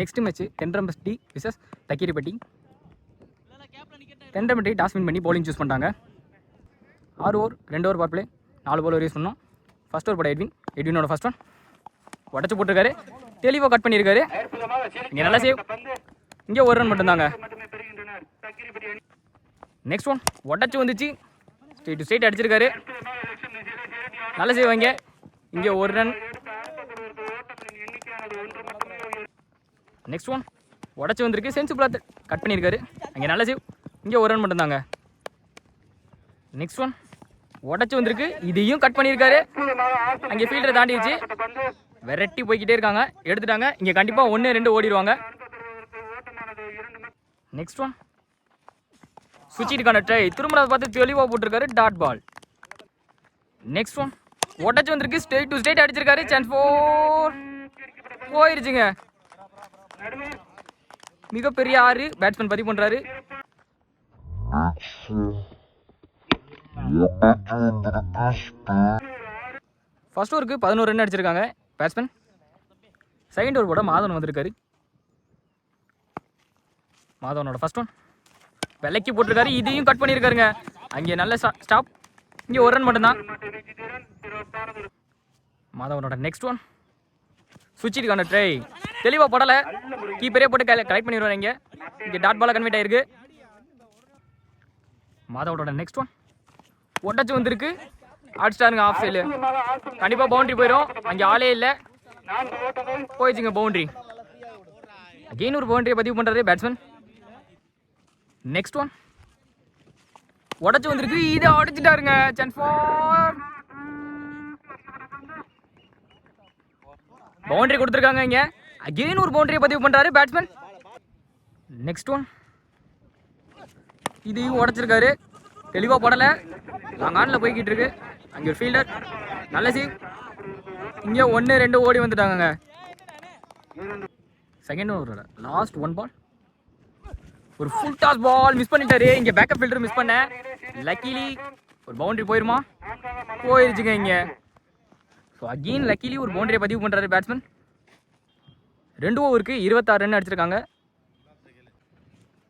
Next match Thendrampatti versus Thakkeeripatti Thendrampatti toss win பண்ணி bowling choose பண்ணிட்டாங்க. ஆறு over ரெண்டு ஓவர் பார்ப்பிலே நாலு போல் யூஸ் பண்ணோம். ஃபஸ்ட் ஓவர் போட எட்வின் எட்வினோட ஃபஸ்ட் ஒன் உடச்சி போட்டிருக்காரு. தெளிவாக கட் பண்ணியிருக்காரு. இங்கே நல்லா சேவ் இங்கே ஒரு ரன் மட்டும்தாங்க. நெக்ஸ்ட் ஒன் உடச்சி வந்துச்சு. ஸ்ட்ரெயிட் டு ஸ்ட்ரெயிட் அடிச்சிருக்காரு. நல்ல செய்வாங்க இங்கே இங்கே ஒரு ரன் நெக்ஸ்ட் ஒன் உடச்சி வந்திருக்கு. சென்சிபிளாக கட் பண்ணியிருக்காரு. அங்கே நல்ல சேவ் இங்கே ஒரு ரன் மட்டும்தாங்க. நெக்ஸ்ட் ஒன் உடச்சி வந்திருக்கு. இதையும் கட் பண்ணியிருக்காரு. அங்கே ஃபீல்டரை தாண்டிடுச்சு வெரைட்டி போய்கிட்டே இருக்காங்க. எடுத்துட்டாங்க. இங்கே கண்டிப்பாக ஒன்று ரெண்டு ஓடிடுவாங்க. நெக்ஸ்ட் ஒன் சுவிட்சிட்டுக்கான ட்ரை திரும்ப அதை பார்த்து தெளிவாக போட்டிருக்காரு. டாட் பால் நெக்ஸ்ட் ஒன் உடச்சி வந்திருக்கு. ஸ்ட்ரெயிட் டு ஸ்டேட் அடிச்சிருக்காரு. சான்ஸ் ஃபோர் போயிருச்சுங்க. மிகப்பெரிய ஆறு பேட்ஸ்மேன் பதிவு பண்ணுறாரு ஃபர்ஸ்ட் ஓவருக்கு பதினோரு ரன் அடிச்சிருக்காங்க பேட்ஸ்மேன் செகண்ட் ஓவர் போட மாதவன் வந்திருக்காரு. மாதவனோட ஃபர்ஸ்ட் ஒன் விலைக்கு போட்டிருக்காரு. இதையும் கட் பண்ணியிருக்காருங்க. அங்கே நல்ல ஸ்டாப் இங்கே ஒரு ரன் மட்டும்தான். மாதவனோட நெக்ஸ்ட் ஒன் சுவிட்சிட்டுக்கான ட்ரை தெளிவாக போடலை. கீப்பரே போட்டு கலெக்ட் பண்ணிடுவாங்க இங்கே. இங்கே டாட் பாலாக கன்வெர்ட் ஆயிருக்கு. மாதவனோட நெக்ஸ்ட் ஒன் ஒட்டச்சு வந்திருக்கு. அடிச்சிட்டாருங்க ஆஃப் சைடு கண்டிப்பாக பவுண்ட்ரி போயிடும் அங்கே ஆளே இல்லை. போயிடுச்சுங்க பவுண்ட்ரி அகெயின் ஒரு பவுண்டரியை பதிவு பண்ணுறது பேட்ஸ்மேன் நெக்ஸ்ட் ஒன் உடச்சி வந்திருக்கு. இதை உடச்சிட்டாருங்க சான்ஸ் ஃபார் பவுண்டரி கொடுத்துருக்காங்க இங்க. அகெயின் ஒரு பவுண்டரியை பதிவு பண்றாரு பேட்ஸ்மேன் நெக்ஸ்ட் ஒன் இதையும் உடைச்சிருக்காரு. தெளிவாக போடலை. லாங் ஆனில் போய்கிட்டு இருக்கு. அங்கே ஒரு ஃபீல்டர் நல்ல சீவ் இங்கே ஒன்று ரெண்டு ஓடி வந்துட்டாங்கங்க. Second over last one ball ஒரு ஃபுல் டாஸ் பால் மிஸ் பண்ணிட்டாரு. இங்கே பேக்கப் ஃபீல்டர் மிஸ் பண்ணேன் லக்கிலி ஒரு பவுண்டரி போயிருமா? போயிருச்சுங்க இங்கே. ஸோ அகெயின் லக்கிலி ஒரு பவுண்டரியை பதிவு பண்ணுறாரு பேட்ஸ்மேன் ரெண்டு ஓவருக்கு இருபத்தாறு ரன் அடிச்சிருக்காங்க.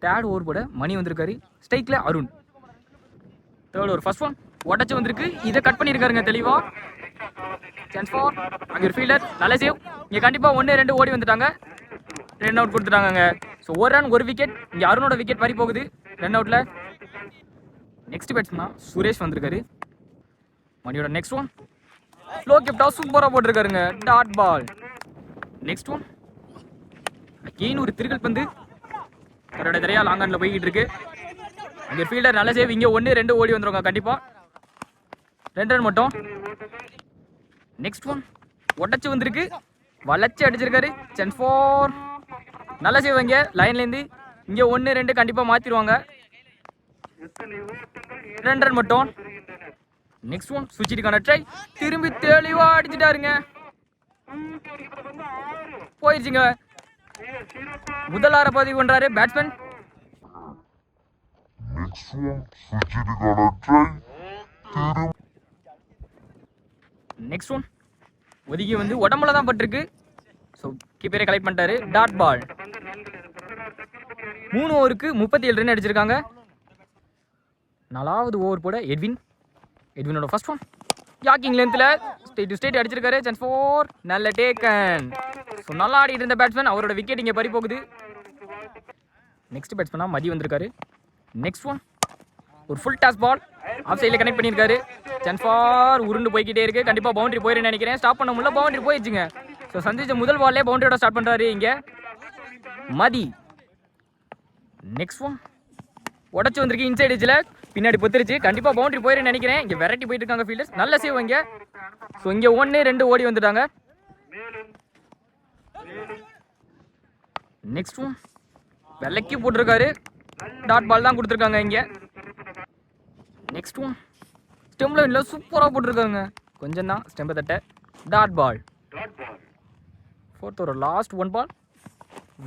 தேர்ட் ஓவர் போட மணி வந்திருக்காரு. ஸ்ட்ரைக்கில் Arun. Third over first one உடச்சி வந்திருக்கு. இதை கட் பண்ணியிருக்காருங்க தெளிவாக சான்ஸ் ஃபார் அங்கே ஒரு ஃபீல்டர் நல்ல சேவ் இங்கே கண்டிப்பாக ஒன்று ரெண்டு ஓடி வந்துட்டாங்க. ரன் அவுட் கொடுத்துட்டாங்கங்க. ஸோ ஒரு ரன் ஒரு விக்கெட் இங்கே அருணோட விக்கெட் பறி போகுது. ரன் அவுட்டில் நெக்ஸ்ட் பேட்ஸ்மேன் சுரேஷ் வந்திருக்காரு. மணியோட நெக்ஸ்ட் ஒன் ஸ்லோ கிஃப்டாக சூப்பராக போட்டிருக்காருங்க. Dot ball next one again ஒரு திருகல் பந்து. தரோட தரையா லாங் போய்கிட்டு இருக்கு. அங்கே ஃபீல்டர் நல்ல சேவ் இங்கே ஒன்று ரெண்டு ஓடி வந்துருவாங்க கண்டிப்பாக ரெண்டு ரன் மட்டும். நெக்ஸ்ட் ஒன் உடச்சி வந்திருக்கு. வளைச்சி அடிச்சிருக்காரு. சென் ஃபோர் நல்ல சேவ் இங்கே. லைன்லேருந்து இங்கே ஒன்று ரெண்டு கண்டிப்பாக மாற்றிடுவாங்க ரெண்டு ரன் மட்டும். நெக்ஸ்ட் ஒன் சுவிட்சிட்டுக்கான ட்ரை திரும்பி தெளிவாக அடிச்சிட்டாருங்க. போயிடுச்சுங்க முதல் ஆற பதிவு பண்றாரு பேட்ஸ்மேன் நெக்ஸ்ட் ஒன் ஒதுக்கி வந்து உடம்புல தான் பட்டிருக்கு. ஸோ கீப்பரே கலெக்ட் பண்ணிட்டாரு. டாட் பால் மூணு ஓவருக்கு முப்பத்தி ஏழு ரன் அடிச்சிருக்காங்க. நாலாவது ஓவர் போட எட்வின் எட்வினோட ஃபர்ஸ்ட் ஒன் யாக்கிங் லென்த்தில் ஸ்டேட் டு ஸ்டேட் அடிச்சிருக்காரு. சான்ஸ் ஃபோர் நல்ல டேக்கன் ஸோ நல்லா ஆடிட்டு இருந்த பேட்ஸ்மேன் அவரோட விக்கெட் இங்கே பறி போகுது. நெக்ஸ்ட் பேட்ஸ்மேனாக மதி வந்திருக்காரு. நெக்ஸ்ட் ஒன் ஒரு ஃபுல் டாஸ் பால் ஆஃப் சைடில் கனெக்ட் பண்ணியிருக்காரு. சான்ஸ் ஃபார் உருண்டு போய்கிட்டே இருக்குது கண்டிப்பாக பவுண்டரி போயிருன்னு நினைக்கிறேன். ஸ்டாப் பண்ண முடியல பவுண்டரி போயிடுச்சுங்க. ஸோ சந்திச்ச முதல் பால்லே பவுண்டரியோட ஸ்டார்ட் பண்ணுறாரு இங்கே. மதி. நெக்ஸ்ட் ஒன் உடச்சி வந்திருக்கு இன்சைட் இஜில் பின்னாடி பொத்துருச்சு. கண்டிப்பாக பவுண்டரி போயிருன்னு நினைக்கிறேன். இங்கே வெரைட்டி போயிட்டு இருக்காங்க ஃபீல்டர்ஸ் நல்ல சேவ் இங்கே. ஸோ இங்கே ஒன்று ரெண்டு ஓடி வந்துட்டாங்க. நெக்ஸ்ட் ஒன் வெள்ளைக்கு போட்டிருக்காரு. டாட் பால் தான் கொடுத்துருக்காங்க இங்கே. நெக்ஸ்ட் ஒன் இல்லை சூப்பராக போட்டிருக்காங்க. கொஞ்சம் தான் ஸ்டெம்பை தட்ட. டாட் பால் ஃபோர்த் ஒரு லாஸ்ட் ஒன் பால்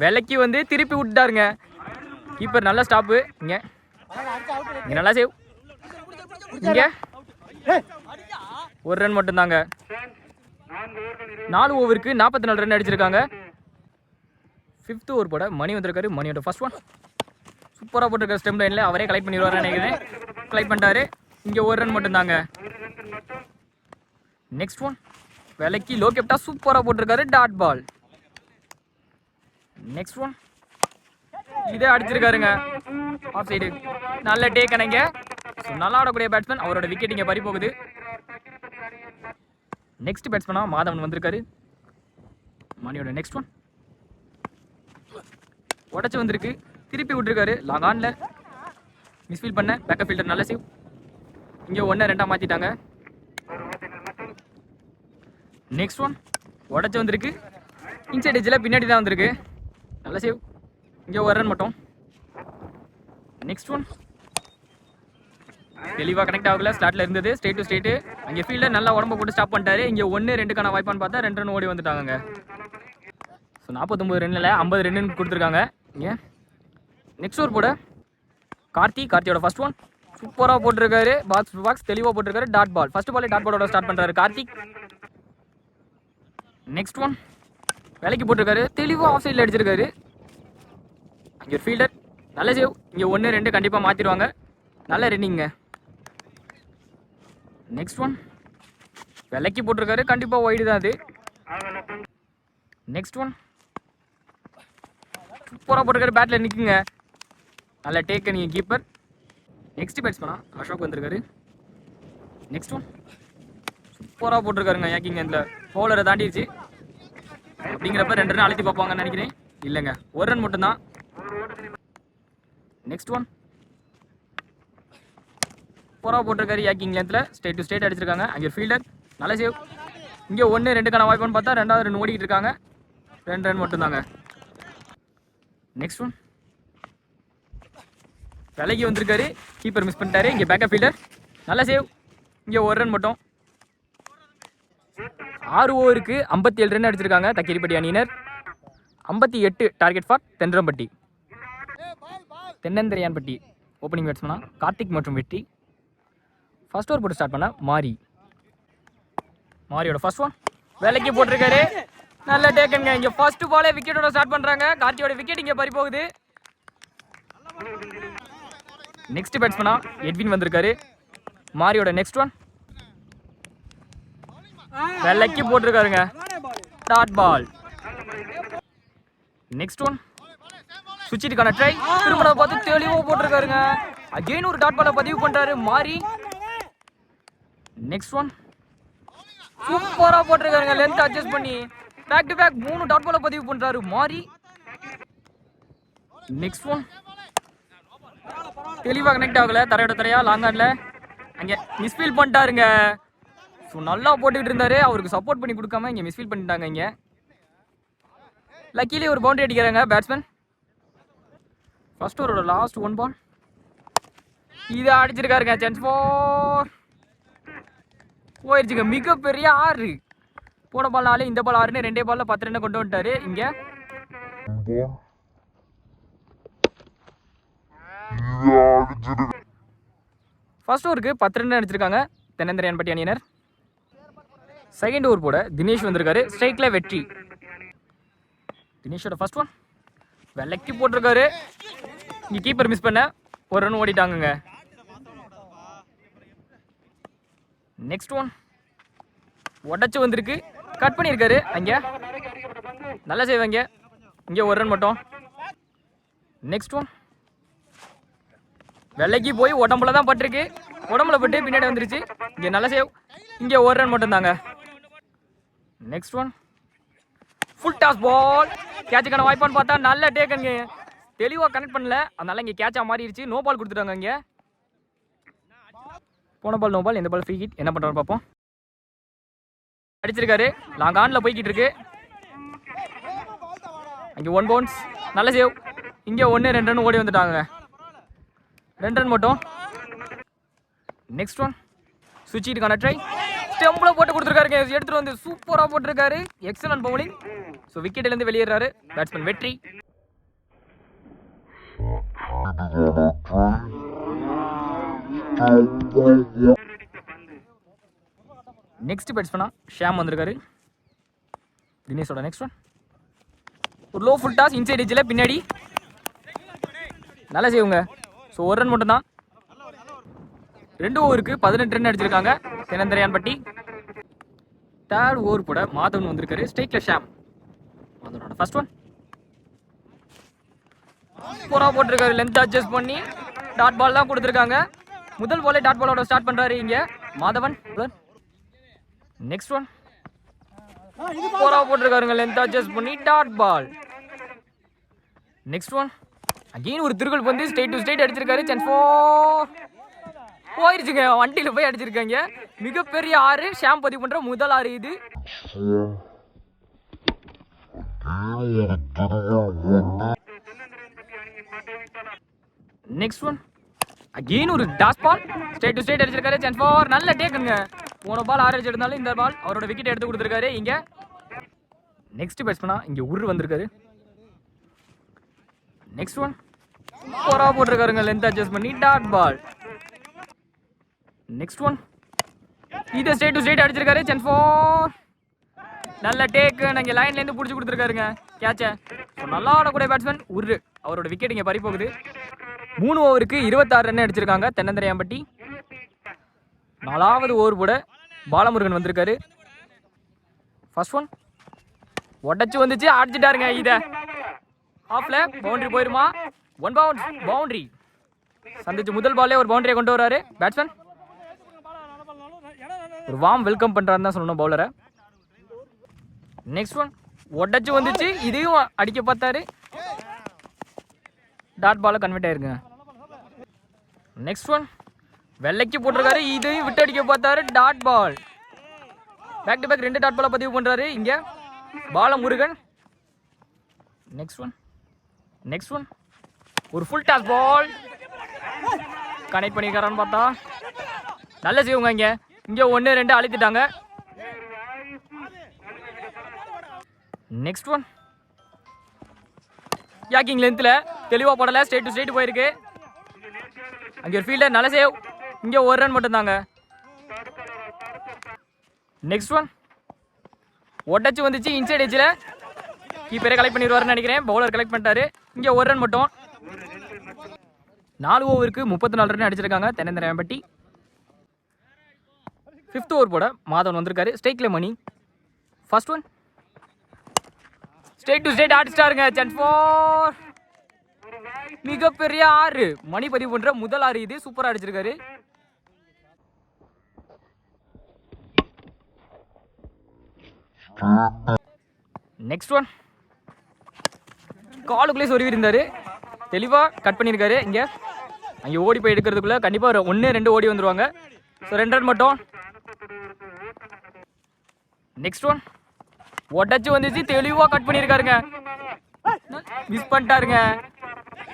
விலைக்கு வந்து திருப்பி விட்டுட்டாருங்க. கீப்பர் நல்ல ஸ்டாப்பு இங்கே. இங்கே நல்லா சேவ் இங்கே. ஒரு ரன் மட்டும்தாங்க. நாலு ஓவருக்கு நாற்பத்தி நாலு ரன் அடிச்சிருக்காங்க. ஃபிஃப்த் ஓவர் போட மணி வந்திருக்காரு. மணியோட ஃபர்ஸ்ட் ஒன் சூப்பராக போட்டிருக்காரு ஸ்டெம் லைனில் அவரே கலெக்ட் பண்ணிடுவாரு நினைக்கிறேன். கலெக்ட் பண்ணிட்டாரு. இங்கே ஒரு ரன் மட்டும்தாங்க. நெக்ஸ்ட் ஒன் விலைக்கு லோ கேப்டா சூப்பராக போட்டிருக்காரு. டாட் பால் நெக்ஸ்ட் ஒன் இதே அடிச்சிருக்காருங்க. ஆஃப் சைடு நல்ல டே கணங்க ஸோ நல்லா ஆடக்கூடிய பேட்ஸ்மேன் அவரோட விக்கெட் இங்கே பறி போகுது. நெக்ஸ்ட் பேட்ஸ்மேனா மாதவன் வந்திருக்காரு. மணியோட நெக்ஸ்ட் ஒன் உடச்சி வந்திருக்கு. திருப்பி விட்டுருக்காரு. லாங் மிஸ்ஃபீல் பண்ண. பேக்கப் ஃபீல்டர் நல்ல சேவ் இங்கே ஒன்று ரெண்டாக மாற்றிட்டாங்க நெக்ஸ்ட் ஒன் உடச்சி வந்திருக்கு. இன்சைட் எஜ்ஜில் பின்னாடி தான் வந்திருக்கு. நல்ல சேவ் இங்கே ஒரு ரன் மட்டும். நெக்ஸ்ட் ஒன் தெளிவாக கனெக்ட் ஆகல ஸ்டார்ட்ல இருந்தது. ஸ்டேட் டு ஸ்டேட்டு அங்கே ஃபீல்டர் நல்லா உடம்பு போட்டு ஸ்டாப் பண்ணிட்டாரு. இங்கே ஒன்று ரெண்டுக்கான வாய்ப்பான்னு பார்த்தா ரெண்டு ரன் ஓடி வந்துட்டாங்க ஸோ நாற்பத்தொம்பது ரன்னில் ஐம்பது ரன்னு கொடுத்துருக்காங்க. இங்கே. நெக்ஸ்ட் ஓவர் போட. கார்த்தி கார்த்தியோட ஃபர்ஸ்ட் ஒன் சூப்பராக போட்டிருக்காரு. பாக்ஸ் பாக்ஸ் தெளிவாக போட்டிருக்காரு. டாட் பால் ஃபர்ஸ்ட் பாலே டாட் பாலோட ஸ்டார்ட் பண்ணுறாரு கார்த்திக் நெக்ஸ்ட் ஒன் வேலைக்கு போட்டிருக்காரு. தெளிவாக ஆஃப் சைடில் அடிச்சிருக்காரு. இங்கே ஒரு ஃபீல்டர் நல்ல சேவ் இங்கே ஒன்று ரெண்டு கண்டிப்பாக மாற்றிடுவாங்க நல்ல ரன்னிங்க நெக்ஸ்ட் ஒன் விலைக்கு போட்டிருக்காரு. கண்டிப்பாக ஒய்டு தான் அது. நெக்ஸ்ட் ஒன் சூப்பராக போட்டிருக்காரு. பேட்டில் நிற்குங்க நல்ல டேக் நீங்கள் கீப்பர் நெக்ஸ்ட் பேட்ஸ்மேனா அசோக் வந்திருக்காரு. நெக்ஸ்ட் ஒன் சூப்பராக போட்டிருக்காருங்க யாக்கிங்க இந்த பவுலரை தாண்டிடுச்சு அப்படிங்கிறப்ப ரெண்டு ரன் அழுத்தி பார்ப்பாங்கன்னு நினைக்கிறேன். இல்லைங்க. ஒரு ரன் மட்டும்தான். நெக்ஸ்ட் ஒன் சூப்பராக போட்டிருக்காரு யாக்கிங் லென்த்தில் ஸ்டேட் டு ஸ்டேட் அடிச்சிருக்காங்க. அங்கே ஃபீல்டர் நல்ல சேவ் இங்கே ஒன்று ரெண்டுக்கான வாய்ப்புன்னு பார்த்தா ரெண்டாவது ரெண்டு ஓடிக்கிட்டு இருக்காங்க. ரெண்டு ரன் மட்டும்தாங்க. நெக்ஸ்ட் ஒன் விலைக்கு வந்திருக்காரு. கீப்பர் மிஸ் பண்ணிட்டாரு. இங்கே பேக்கப் ஃபீல்டர் நல்ல சேவ் இங்கே ஒரு ரன் மட்டும். ஆறு ஓவருக்கு ஐம்பத்தி ஏழு ரன் அடிச்சிருக்காங்க. தக்கிரிப்பட்டி அணியினர். ஐம்பத்தி எட்டு target for Thendrampatti. Thennanthiraiyanpatti opening பேட்ஸ்மனா Karthik மற்றும் வெற்றி. ஃபர்ஸ்ட் ஓவர் போட்டு ஸ்டார்ட் பண்ண மாரி. மாரியோட ஃபர்ஸ்ட் ஒன் வேலைக்கு போட்டிருக்காரு. நல்ல டேக்கனுங்க இங்கே ஃபர்ஸ்ட் பாலே விக்கெட்டோட ஸ்டார்ட் பண்ணுறாங்க கார்த்தியோட விக்கெட் இங்கே பறி போகுது. நெக்ஸ்ட் பேட்ஸ்மனா எட்வின் வந்திருக்காரு. மாரியோட நெக்ஸ்ட் ஒன் வெள்ளைக்கு போட்டிருக்காருங்க. டாட் பால் நெக்ஸ்ட் ஒன் சுவிட்சுக்கான ட்ரை திரும்ப பார்த்து தெளிவாக போட்டிருக்காருங்க. அகெயின் ஒரு டாட் பாலை பதிவு பண்ணுறாரு மாறி. நெக்ஸ்ட் ஒன் சூப்பராக போட்டிருக்காருங்க. லென்த் அட்ஜஸ்ட் பண்ணி. பேக் டு பேக் மூணு டாட் பாலை பதிவு பண்ணுறாரு மாறி. நெக்ஸ்ட் ஒன் தெளிவாக கனெக்ட் ஆகல. தரையோட தரையா லாங் ஆன்ல அங்கே மிஸ்ஃபீல் பண்ணிட்டாருங்க. ஸோ நல்லா போட்டுக்கிட்டு இருந்தாரு. அவருக்கு சப்போர்ட் பண்ணி கொடுக்காம இங்கே மிஸ்ஃபீல் பண்ணிட்டாங்க இங்கே. லக்கிலி ஒரு பவுண்டரி அடிக்கிறாங்க பேட்ஸ்மேன் ஃபர்ஸ்ட் ஓவரோட லாஸ்ட் ஒன் பால் இதை அடிச்சிருக்காருங்க சான்ஸ் ஃபோர் போயிடுச்சுங்க மிகப்பெரிய ஆறு. போன பால் நாலு இந்த பால் ஆறுன்னு ரெண்டே பாலில் பத்து ரெண்டு கொண்டு வந்துட்டாரு. இங்கே. ஃபர்ஸ்ட் ஓவருக்கு பத்து ரன் அடிச்சிருக்காங்க தென்னந்திரையான்பட்டி அணியினர். செகண்ட் ஓவர் போட தினேஷ் வந்திருக்காரு ஸ்ட்ரைக்கில் வெற்றி. தினேஷோட ஃபர்ஸ்ட் ஒன் வெள்ளைக்கு போட்டிருக்காரு. இங்கே கீப்பர் மிஸ் பண்ண. ஒரு ரன் ஓடிட்டாங்கங்க. நெக்ஸ்ட் ஒன் உடச்சு வந்திருக்கு. கட் பண்ணியிருக்காரு. அங்கே. நல்லா சேவ் அங்கே இங்கே ஒரு ரன் மட்டும். நெக்ஸ்ட் ஒன் வெள்ளைக்கு போய் உடம்புல தான் பட்டிருக்கு. உடம்புல பட்டு பின்னாடி வந்துருச்சு. இங்கே நல்லா சேவ் இங்கே ஒரு ரன் மட்டும் தாங்க next one full toss ball கேட்சுக்கான வாய்ப்பான்னு பார்த்தா நல்ல டேக்கனுங்க தெளிவாக கனெக்ட் பண்ணல. அதனால இங்கே கேட்சாக மாறிடுச்சு. நோ பால் கொடுத்துட்டாங்க இங்கே போன பால் நோ பால் எந்த பால் ஃப்ரீ ஹிட் என்ன பண்ணுறாரு பார்ப்போம் அடிச்சிருக்காரு. லாங் ஆனில் போய்கிட்டு இருக்கு. அங்கே ஒன் பவுன்ஸ் நல்ல சேவ் இங்கே ஒன்று ரெண்டு ரன் ஓடி வந்துட்டாங்க. ரெண்டு ரன் மட்டும். நெக்ஸ்ட் ஒன் சுவிட்சிட்டுக்கான ட்ரை ஸ்டெம்பில் போட்டு கொடுத்துருக்காருங்க எடுத்துகிட்டு வந்து சூப்பராக போட்டிருக்காரு. எக்ஸலன்ட் பவுலிங் ஸோ விக்கெட்லேருந்து வெளியேறாரு. பேட்ஸ்மேன் வெற்றி. நெக்ஸ்ட் பேட்ஸ்மேனா ஷாம் வந்திருக்காரு. தினேஷோட நெக்ஸ்ட் ஒன் ஒரு லோ ஃபுல் டாஸ் இன்சைட் எஜ்ஜில் பின்னாடி. நல்லா செய்வுங்க ஸோ ஒரு ரன் மட்டும்தான். ரெண்டு ஓவருக்கு பதினெட்டு ரன் அடிச்சிருக்காங்க. தென்னந்திரையான்பட்டி. தேர்ட் ஓவர் கூட மாதவன் வந்திருக்காரு. ஸ்டேக்ல ஷாம் மாதவனோட ஃபர்ஸ்ட் ஒன் சூப்பராக போட்டிருக்காரு. லென்த் அட்ஜஸ்ட் பண்ணி டாட் பால் தான் கொடுத்துருக்காங்க. முதல் பாலே டாட் பாலோட ஸ்டார்ட் பண்ணுறாரு இங்கே. மாதவன் நெக்ஸ்ட் ஒன் சூப்பராக போட்டிருக்காருங்க. லென்த் அட்ஜஸ்ட் பண்ணி dot ball next one again ஒரு திருக்குள் வந்து ஸ்டேட் டு ஸ்டேட் அடிச்சிருக்காரு. சான்ஸ் ஃபோர் போயிருச்சுங்க. வண்டியில் போய் அடிச்சிருக்காங்க. மிகப்பெரிய ஆறு. ஷாம் பதிவு பண்ணுற முதல் ஆறு இது. நெக்ஸ்ட் ஒன் அகெயின் ஒரு toss ball state to state அடிச்சிருக்காரு. சான்ஸ் ஃபார் நல்ல டேக்குங்க போன பால் ஆறு அடிச்சிருந்தாலும் இந்த பால் அவரோட விக்கெட் எடுத்து கொடுத்துருக்காரு. இங்க நெக்ஸ்ட் பேட்ஸ்மனா இங்க உரு வந்திருக்காரு. நெக்ஸ்ட் ஒன் போரா போட்டிருக்காருங்க. லென்த் அட்ஜஸ்ட் பண்ணி டாட் பால் நெக்ஸ்ட் ஒன் இதை ஸ்டேட் டு ஸ்டேட் அடிச்சிருக்காரு. சான்ஸ் ஃபார் நல்ல டேக் நாங்க லைன்ல இருந்து புடிச்சு கொடுத்துருக்காருங்க. கேட்ச நல்லா ஆடக்கூடிய பேட்ஸ்மேன் உரு அவரோட விக்கெட் இங்க பறி போகுது. மூணு ஓவருக்கு இருபத்தாறு ரன் அடிச்சிருக்காங்க தென்னந்திரையாம்பட்டி. நாலாவது ஓவர் கூட பாலமுருகன் வந்திருக்காரு. ஃபர்ஸ்ட் ஒன் உடச்சு வந்துச்சு அடிச்சிட்டாருங்க இத. ஆஃப்ல பவுண்டரி போயிருமா? ஒன் பவுண்ட் பவுண்டரி சந்திச்சு முதல் பால்லே ஒரு பவுண்டரியை கொண்டு வராரு. பேட்ஸ்மேன் ஒரு வாம் வெல்கம் பண்ணுறாருன்னு தான் சொல்லணும் பவுலரை நெக்ஸ்ட் ஒன் உடச்சு வந்துச்சு. இதையும் அடிக்க பார்த்தாரு. டாட் பால கன்வெர்ட் ஆயிருக்குங்க நெக்ஸ்ட் ஒன் வெள்ளைக்கு போட்டிருக்காரு. இதையும் விட்டு அடிக்க பார்த்தாரு. Dot ball back to back ரெண்டு டாட் பால பதிவு பண்றாரு. இங்க Bala Murugan. Next one next one ஒரு ஃபுல் டாஸ் பால் கனெக்ட் பண்ணிக்கிறான்னு பார்த்தா. நல்ல செய்வங்க இங்க. இங்க ஒன்று ரெண்டு அழுத்திட்டாங்க. நெக்ஸ்ட் ஒன் யாக்கிங் லென்த்தில் தெளிவாக போடலை ஸ்டேட் டு ஸ்டேட் போயிருக்கு. அங்கே ஒரு ஃபீல்டர் நல்ல சேவ் இங்கே ஒரு ரன் மட்டும்தாங்க. நெக்ஸ்ட் ஒன் ஒட்டச்சு வந்துச்சு இன்சைட் எஜ்ஜில் கீப்பரே கலெக்ட் பண்ணிடுவாருன்னு நினைக்கிறேன். பவுலர் கலெக்ட் பண்ணிட்டாரு. இங்கே ஒரு ரன் மட்டும். நாலு ஓவருக்கு முப்பத்தி நாலு ரன் அடிச்சிருக்காங்க தென்னந்திராயம்பட்டி ஃபிஃப்த் ஓவர் போட மாதவன் வந்திருக்காரு. ஸ்டேக்கில் Mani. First one state to state அடிச்சிட்டாருங்க chance four மிகப்பெரிய ஆறு. மணி பதிவு பண்ற முதல் ஆறு இது. சூப்பரா அடிச்சிருக்காரு. நெக்ஸ்ட் ஒன் காலுக்குள்ளே சொருவி இருந்தாரு தெளிவா கட் பண்ணியிருக்காரு. இங்க. அங்கே ஓடி போய் எடுக்கிறதுக்குள்ள கண்டிப்பா ஒரு ஒன்று ரெண்டு ஓடி வந்துருவாங்க. ஸோ ரெண்டு ரன் மட்டும். நெக்ஸ்ட் ஒன் உடச்சி வந்துச்சு தெளிவாக கட் பண்ணியிருக்காருங்க. மிஸ் பண்ணிட்டாருங்க.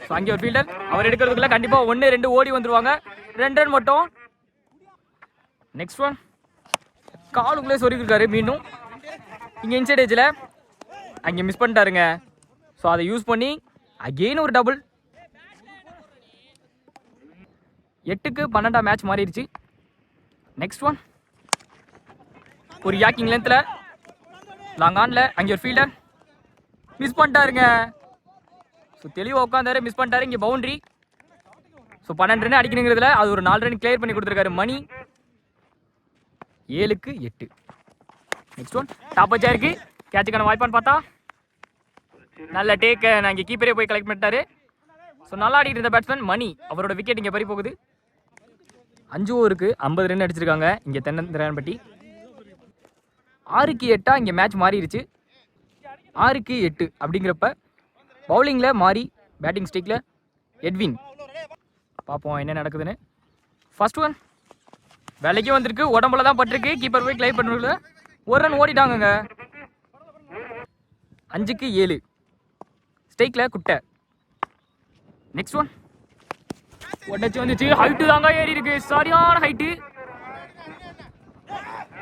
ஸோ அங்கே ஒரு ஃபீல்டர் அவர் எடுக்கிறதுக்குள்ள கண்டிப்பாக ஒன்று ரெண்டு ஓடி வந்துருவாங்க. ரெண்டு ரன் மட்டும். நெக்ஸ்ட் ஒன் காலுக்குள்ளே சொருக்கிருக்காரு மீண்டும். இங்கே இன்சைட் ஏஜில் அங்கே மிஸ் பண்ணிட்டாருங்க. ஸோ அதை யூஸ் பண்ணி அகெயின் ஒரு டபுள் எட்டுக்கு பன்னெண்டாம் மேட்ச் மாறிடுச்சு. நெக்ஸ்ட் ஒன் ஒரு யாக்கிங் லென்த்தில் லாங் ஆனில் அங்கே ஒரு ஃபீல்டர் மிஸ் பண்ணிட்டாருங்க. ஸோ தெளிவாக உட்காந்தாரு மிஸ் பண்ணிட்டாரு. இங்கே பவுண்டரி ஸோ பன்னெண்டு ரன் அடிக்கணுங்கிறதுல அது ஒரு நாலு ரன் கிளியர் பண்ணி கொடுத்துருக்காரு மணி. ஏழுக்கு எட்டு. நெக்ஸ்ட் ஒன் டாப் வச்சா இருக்கு கேட்சுக்கான வாய்ப்பான்னு பார்த்தா? நல்ல டேக்கை நான் இங்கே கீப்பரே போய் கலெக்ட் பண்ணிட்டாரு. ஸோ நல்லா ஆடிட்டு இருந்த பேட்ஸ்மேன் மணி. அவரோட விக்கெட் இங்கே பறி போகுது. அஞ்சு ஓவருக்கு ஐம்பது ரன் அடிச்சிருக்காங்க. இங்கே தென்னந்திரான்பட்டி ஆறுக்கு எட்டாக இங்கே மேட்ச் மாறிடுச்சு ஆறுக்கு எட்டு அப்படிங்கிறப்ப பவுலிங்கில் மாறி பேட்டிங் ஸ்டிக்கில் எட்வின் பார்ப்போம் என்ன நடக்குதுன்னு. ஃபர்ஸ்ட் ஒன் வேலைக்கும் வந்திருக்கு உடம்புல தான் பட்டிருக்கு. கீப்பர் போய் கிளைம் பண்ணுறதுல ஒரு ரன் ஓடிட்டாங்கங்க. அஞ்சுக்கு ஏழு. ஸ்டேக்கில் குட்டை. நெக்ஸ்ட் ஒன் உடச்சி வந்துச்சு. ஹைட்டு தாங்க ஏறி இருக்கு சரியான ஹைட்டு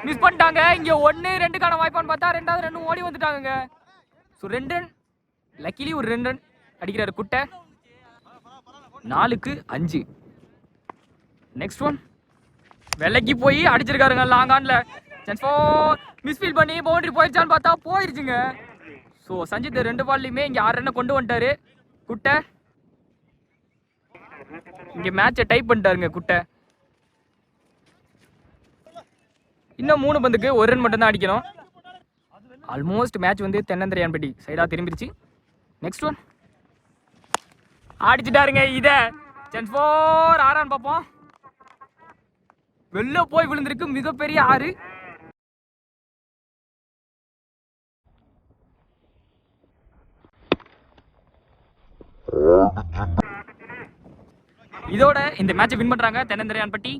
மிஸ் பண்ணிட்டாங்க. இங்கே ஒன்று ரெண்டுக்கான வாய்ப்பான்னு பார்த்தா ரெண்டாவது ரெண்டும் ஓடி வந்துட்டாங்க ஸோ ரெண்டு ரன் லக்கிலி ஒரு ரெண்டு ரன் அடிக்கிறாரு குட்டை. நாலுக்கு அஞ்சு. நெக்ஸ்ட் ஒன் விலைக்கு போய் அடிச்சிருக்காருங்க லாங் ஆன்ல சான்ஸ் ஃபோர் மிஸ்ஃபீல் பண்ணி பவுண்டரி போயிடுச்சான்னு பார்த்தா போயிருச்சுங்க. ஸோ சஞ்சித் ரெண்டு பால்லையுமே இங்கே ஆறு ரன்னை கொண்டு வந்துட்டாரு. குட்டை. இங்கே மேட்சை டைப் பண்ணிட்டாருங்க குட்டை. இன்னும் மூணு பந்துக்கு ஒரு ரன் மட்டும்தான் அடிக்கணும். ஆல்மோஸ்ட் மேட்ச் வந்து தென்னந்திரையான்பட்டி சைடாக திரும்பிடுச்சு நெக்ஸ்ட் ஒன் அடிச்சுட்டாருங்க இதை. சென்ஸ் ஃபோர் ஆறான்னு பார்ப்போம். வெளில போய் விழுந்திருக்கு மிகப்பெரிய ஆறு. இதோட இந்த மேட்சை வின் பண்றாங்க தென்னந்திரையான்பட்டி